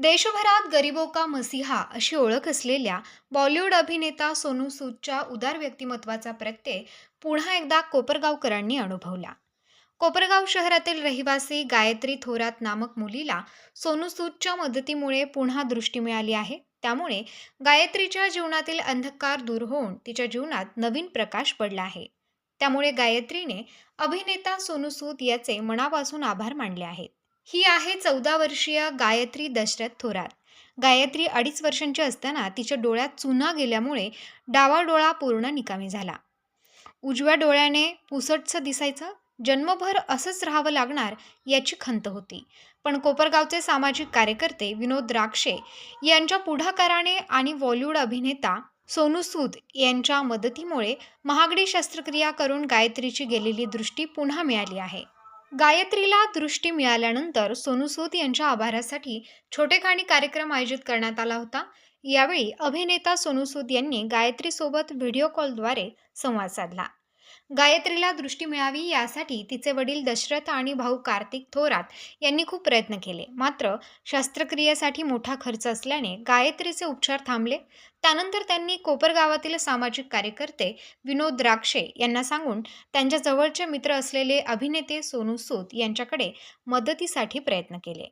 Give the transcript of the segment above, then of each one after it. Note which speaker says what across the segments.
Speaker 1: देशभरात गरीबो का मसिहा अशी ओळख असलेल्या बॉलिवूड अभिनेता सोनू सूदच्या उदार व्यक्तिमत्वाचा प्रत्यय पुन्हा एकदा कोपरगावकरांनी अनुभवला. कोपरगाव शहरातील रहिवासी गायत्री थोरात नामक मुलीला सोनू सूदच्या मदतीमुळे पुन्हा दृष्टी मिळाली आहे. त्यामुळे गायत्रीच्या जीवनातील अंधकार दूर होऊन तिच्या जीवनात नवीन प्रकाश पडला आहे. त्यामुळे गायत्रीने अभिनेता सोनू सूद याचे मनापासून आभार मानले आहेत. ही आहे चौदा वर्षीय गायत्री दशरथ थोरात. गायत्री अडीच वर्षांची असताना तिच्या डोळ्यात चुना गेल्यामुळे डावा डोळा पूर्ण निकामी झाला. उजव्या डोळ्याने पुसटचं दिसायचं जन्मभर असंच राहावं लागणार याची खंत होती. पण कोपरगावचे सामाजिक कार्यकर्ते विनोद द्राक्षे यांच्या पुढाकाराने आणि बॉलिवूड अभिनेता सोनू सूद यांच्या मदतीमुळे महागडी शस्त्रक्रिया करून गायत्रीची गेलेली दृष्टी पुन्हा मिळाली आहे. गायत्रीला दृष्टी मिळाल्यानंतर सोनू सूद यांच्या आभारासाठी छोटेखानी कार्यक्रम आयोजित करण्यात आला होता. यावेळी अभिनेता सोनू सूद यांनी गायत्रीसोबत व्हिडिओ कॉलद्वारे संवाद साधला. गायत्रीला दृष्टी मिळावी यासाठी तिचे वडील दशरथ आणि भाऊ कार्तिक थोरात यांनी खूप प्रयत्न केले. मात्र शस्त्रक्रियेसाठी मोठा खर्च असल्याने गायत्रीचे उपचार थांबले. त्यानंतर त्यांनी कोपरगावातील सामाजिक कार्यकर्ते विनोद द्राक्षे यांना सांगून त्यांच्या जवळचे मित्र असलेले अभिनेते सोनू सूद यांच्याकडे मदतीसाठी प्रयत्न केले.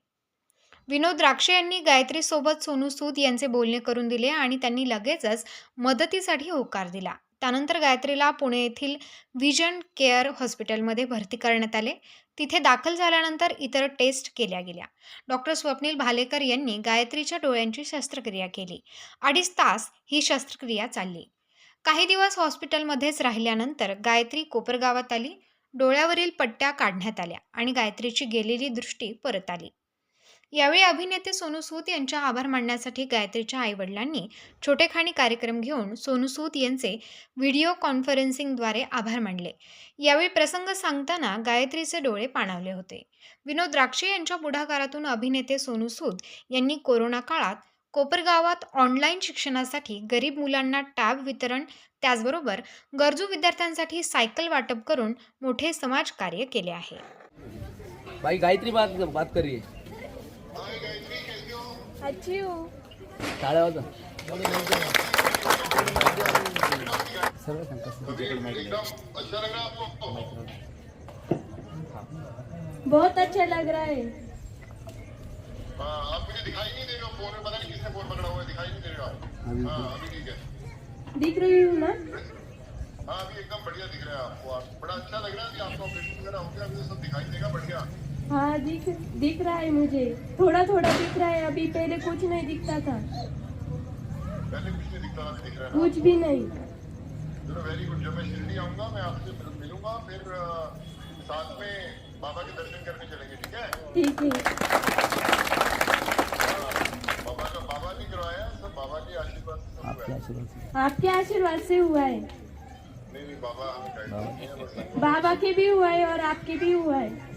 Speaker 1: विनोद द्राक्षे यांनी गायत्रीसोबत सोनू सूद यांचे बोलणे करून दिले आणि त्यांनी लगेचच मदतीसाठी होकार दिला. त्यानंतर गायत्रीला पुणे येथील व्हिजन केअर हॉस्पिटलमध्ये भरती करण्यात आले. तिथे दाखल झाल्यानंतर इतर टेस्ट केल्या गेल्या. डॉक्टर स्वप्नील भालेकर यांनी गायत्रीच्या डोळ्यांची शस्त्रक्रिया केली. अडीच तास ही शस्त्रक्रिया चालली. काही दिवस हॉस्पिटलमध्येच राहिल्यानंतर गायत्री कोपरगावात आली. डोळ्यावरील पट्ट्या काढण्यात आल्या आणि गायत्रीची गेलेली दृष्टी परत आली. यावेळी अभिनेते सोनू सूद यांच्या आभार मानण्यासाठी गायत्रीच्या आईवडिलांनी छोटेखानी कार्यक्रम घेऊन सोनू सूद यांचे व्हिडिओ कॉन्फरन्सिंगद्वारे आभार मानले. यावेळी प्रसंग सांगताना गायत्रीचे डोळे पाणावले होते. विनोद द्राक्षे यांच्या पुढाकारातून अभिनेते सोनू सूद यांनी कोरोना काळात कोपरगावात ऑनलाईन शिक्षणासाठी गरीब मुलांना टॅब वितरण त्याचबरोबर गरजू विद्यार्थ्यांसाठी सायकल वाटप करून मोठे समाजकार्य केले आहे.
Speaker 2: बाई गायत्री बात बात कर
Speaker 3: अच्छी हूँ।
Speaker 2: टाळ्या वाजवा सर्व सांगतात
Speaker 3: बहुत अच्छा लग रहा है।
Speaker 4: हाँ, आप मुझे दिखाई नहीं देगा फ़ोन में पता नहीं किसने फ़ोन पकड़ा हुआ है दिखाई नहीं देगा हाँ अभी ठीक है
Speaker 3: दिख रही हूँ ना?
Speaker 4: हाँ अभी एकदम बढ़िया दिख रहा है आपको। आप बड़ा अच्छा लग रहा है कि आपका ऑपरेशन वगैरह हो गया अभी तो सब दिखाई देगा बढ़िया।
Speaker 3: हाँ दिख दिख रहा है मुझे। थोड़ा थोड़ा दिख रहा है अभी पहले कुछ नहीं दिखता था।
Speaker 4: पहले कुछ नहीं दिखता था दिख रहा
Speaker 3: कुछ भी नहीं।
Speaker 4: चलो वेरी गुड जब मैं शिरडी आऊँगा मैं आपसे मिलूँगा फिर साथ में बाबा के दर्शन करने चलेंगे ठीक है?
Speaker 3: ठीक है।
Speaker 4: हाँ, बाबा का बाबा ने करवाया सब बाबा के आशीर्वाद से हुआ
Speaker 2: आपके
Speaker 4: है
Speaker 2: आशीर्वाद से।
Speaker 3: आपके आशीर्वाद से हुआ है।
Speaker 4: नहीं नहीं बाबा
Speaker 3: बाबा के भी हुआ है और आपके भी हुआ है।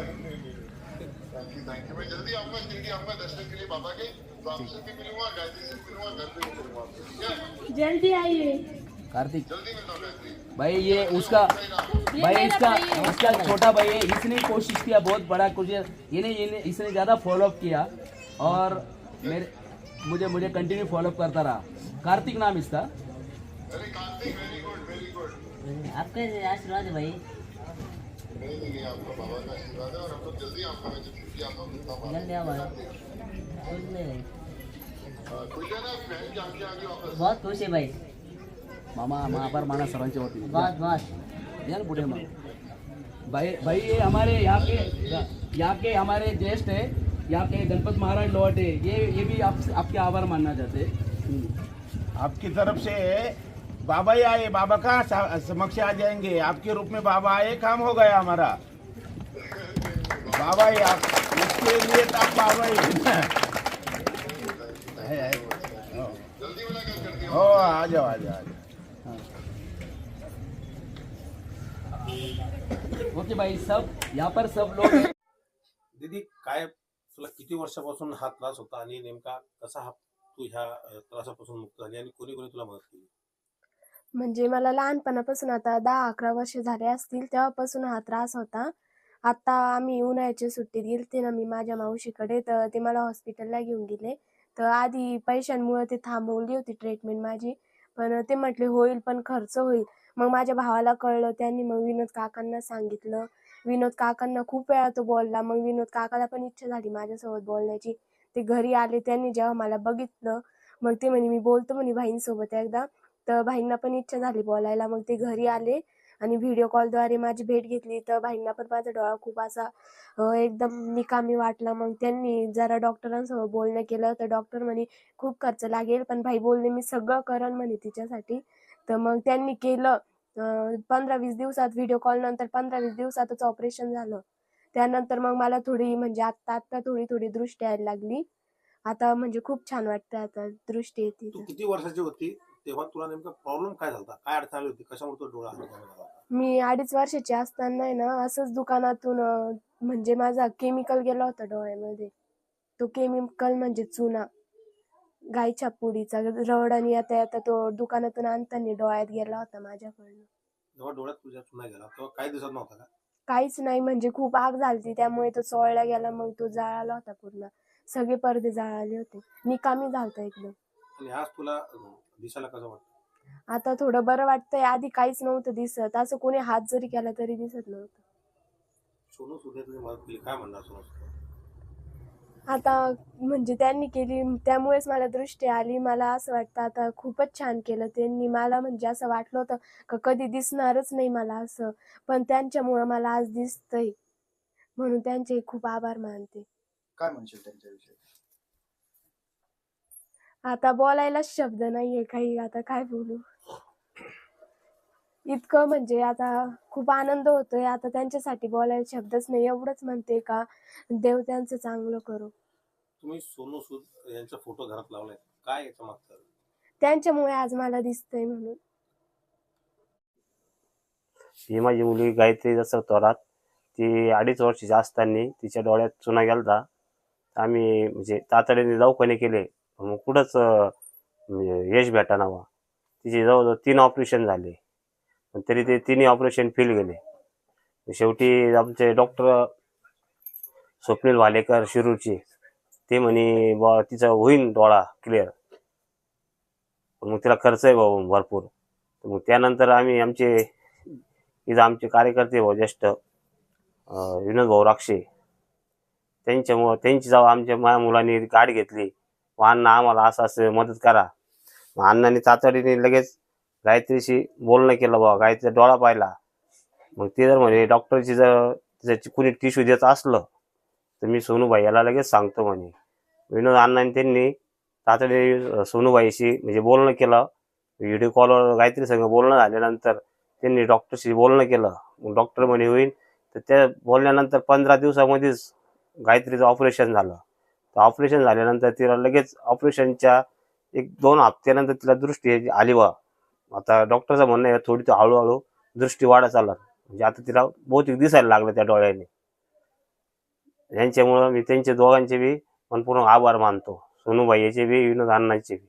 Speaker 4: थैंक यू मैं जल्दी आऊँगा शिरडी आऊँगा दर्शन के लिए बाबा के तो आपसे भी मिलूँगा गायत्री से मिलूँगा घर पे मिलूँगा आपसे ठीक
Speaker 3: जल्दी आइए।
Speaker 2: कार्तिक।
Speaker 4: जल्दी मिलता हूँ गायत्री।
Speaker 2: भाई ये उसका भाई इसका इसका छोटा भाई है इसने कोशिश किया बहुत बड़ा कुछ ये नहीं ये नहीं- इसने ज़्यादा फॉलो अप किया और मेरे मुझे मुझे कंटिन्यू फॉलो अप करता रहा। कार्तिक नाम इसका।
Speaker 4: अरे Kartik very good very good
Speaker 5: आपका आशीर्वाद भाई।
Speaker 4: नहीं नहीं नहीं आपका बाबा का आशीर्वाद है और हम लोग जल्दी आऊँगा मैं जब आता हूँ खुश है ना जाके वापस
Speaker 5: बहुत खुश है भाई।
Speaker 2: मामा महापर माना सरांच्या वरती
Speaker 5: बहुत बहुत।
Speaker 2: या ना पुढे मग भाई भाई ये हमारे यहाँ के यहाँ के हमारे ज्येष्ठ है। यहाँ के गणपत महाराज लोट है। ये ये भी आप आपके आभार मानना चाहते हैं।
Speaker 6: आपकी तरफ़ से बाबा ही आए बाबा कहाँ समक्ष आ जाएँगे? आपके रूप में बाबा आए काम हो गया हमारा। बाबा ही आप इसके लिए तो आप बाबा ही हो। आ जाओ आ जाओ आ जाओ।
Speaker 2: हाँ। ओके भाई सब यहाँ पर सब लोग
Speaker 7: दीदी काय तुला किती वर्षापासून हा त्रास होता आणि नेमका कसा हा तू ह्या त्रासापासून मुक्त झाली आणि कोणी कोणी तुला मदत केली?
Speaker 3: म्हणजे मला लहानपणापासून आता दहा अकरा वर्ष झाले असतील तेव्हापासून हा त्रास होता. आता आम्ही उन्हाळ्याच्या सुट्टीत गेलते ना मी माझ्या मावशीकडे तर ते मला हॉस्पिटलला घेऊन गेले. तर आधी पैशांमुळे ते थांबवली होती ट्रीटमेंट माझी पण ते म्हटले होईल पण खर्च होईल. मग माझ्या भावाला कळलं त्यांनी मग विनोद काकांना सांगितलं. विनोद काकांना खूप वेळा तो बोलला मग विनोद काकाला पण इच्छा झाली माझ्यासोबत बोलण्याची. ते घरी आले त्यांनी जेव्हा मला बघितलं मग ते म्हणे मी बोलतो म्हणे भाईंसोबत एकदा. तर भाईंना पण इच्छा झाली बोलायला. मग ते घरी आले आणि व्हिडिओ कॉलद्वारे माझी भेट घेतली. तर भाईंना पण माझा डोळा खूप असा एकदम निकामी वाटला. मग त्यांनी जरा डॉक्टरांसोबत बोलणं केलं. तर डॉक्टर म्हणे खूप खर्च लागेल पण भाई बोलले मी सगळं करण म्हणे तिच्यासाठी. तर मग त्यांनी केलं. पंधरा वीस दिवसात व्हिडिओ कॉल नंतर पंधरा वीस दिवसातच ऑपरेशन झालं. त्यानंतर मग मला थोडी म्हणजे आत्ता आत्ता थोडी थोडी दृष्टी यायला लागली. आता म्हणजे खूप छान वाटतं आता दृष्टी येते
Speaker 7: किती वर्षाची होती? तेव्हा तुला नेमका प्रॉब्लेम काय झाला काय अडचण आली होती? कशामुळे तो डोळा झाला?
Speaker 3: मी अडीच वर्षाची असताना आहे ना असंच दुकानातून अं, म्हणजे माझा केमिकल गेला होता डोळ्यामध्ये. तो केमिकल म्हणजे चुना. गायच्या पुडीचा रड आणि आता आता तो दुकानातून आणताना डोळ्यात गेला होता माझ्याकडनं.
Speaker 7: जेव्हा डोळ्यात तुझ्या चुना गेला तेव्हा काही दिसत नव्हता का?
Speaker 3: काहीच नाही म्हणजे खूप आग झालती. त्यामुळे तो चोळला गेला मग तो जळाला होता पूर्ण. सगळे पडदे जळाले होते. निकामी झालता एकदम.
Speaker 7: आणि आज तुला दिसायला कसं वाटतं?
Speaker 3: आता थोडं बरं वाटतंय. आधी काहीच नव्हतं दिसत. असं कोणी हात जरी केला तरी दिसत नव्हतं.
Speaker 7: सोनू सुद्धा तुझी मदत केली काय म्हणणार सोनू?
Speaker 3: आता म्हणजे त्यांनी केली त्यामुळेच मला दृष्टी आली. मला असं वाटतं आता खूपच छान केलं त्यांनी. मला म्हणजे असं वाटलं होतं का कधी दिसणारच नाही मला असं. पण त्यांच्यामुळं मला आज दिसतंय. म्हणून त्यांचे खूप आभार मानते.
Speaker 8: काय म्हणशील त्यांच्याविषयी?
Speaker 3: आता बोलायलाच शब्द नाहीये काही. आता काय बोलू? इतकं म्हणजे आता खूप आनंद होतोय. आता त्यांच्यासाठी बोलायला शब्दच नाही. एवढंच म्हणते का देव त्यांचं चांगलं करू.
Speaker 7: तुम्ही सोनू सूद यांचा फोटो घरात लावलाय काय याच्या मागचं?
Speaker 3: त्यांच्यामुळे आज मला दिसतंय म्हणून.
Speaker 9: ही माझी मुलगी गायत्री जसं थोरात ती अडीच वर्षाची असताना तिच्या डोळ्यात चुना गेलता. आम्ही म्हणजे तातडीने दवाखाने केले. मग कुठंच म्हणजे यश भेटाना बा तिचे जवळजवळ तीन ऑपरेशन झाले. पण तरी ते तिन्ही ऑपरेशन फेल गेले. शेवटी आमचे डॉक्टर स्वप्नील वालेकर शिरूरचे ते म्हणे बा तिचा होईन डोळा क्लिअर मग तिला खर्च आहे बाबा भरपूर. मग त्यानंतर आम्ही आमचे इथं आमचे कार्यकर्ते भाऊ ज्येष्ठ विनोद भाऊ राक्षे त्यांच्यामुळं त्यांची जाऊ आमच्या माझ्या मुलांनी गाठ घेतली मग अण्णा आम्हाला असं असं मदत करा. मग अण्णांनी तातडीने लगेच गायत्रीशी बोलणं केलं बा गायत्रीचा डोळा पाहिला. मग ते जर म्हणे डॉक्टरची जर त्याची कुणी टिश्यू देत असलं तर मी सोनूबाई याला लगेच सांगतो म्हणे. विनोद अण्णांनी त्यांनी तातडीने सोनूबाईशी म्हणजे बोलणं केलं. व्हिडिओ कॉलवर गायत्री संघ बोलणं झाल्यानंतर त्यांनी डॉक्टरशी बोलणं केलं. मग डॉक्टर म्हणे होईल तर त्या बोलल्यानंतर पंधरा दिवसामध्येच गायत्रीचं ऑपरेशन झालं. तर ऑपरेशन झाल्यानंतर तिला लगेच ऑपरेशनच्या एक दोन हप्त्यानंतर तिला दृष्टी आली बा आता डॉक्टरचं म्हणणं आहे थोडी तर हळूहळू दृष्टी वाढत चालत म्हणजे आता तिला बहुतेक दिसायला लागलं त्या डोळ्याने. यांच्यामुळं मी त्यांचे दोघांचे बी पण पूर्ण आभार मानतो. सोनूबाई याचे बी विनोद अण्णांचे बी.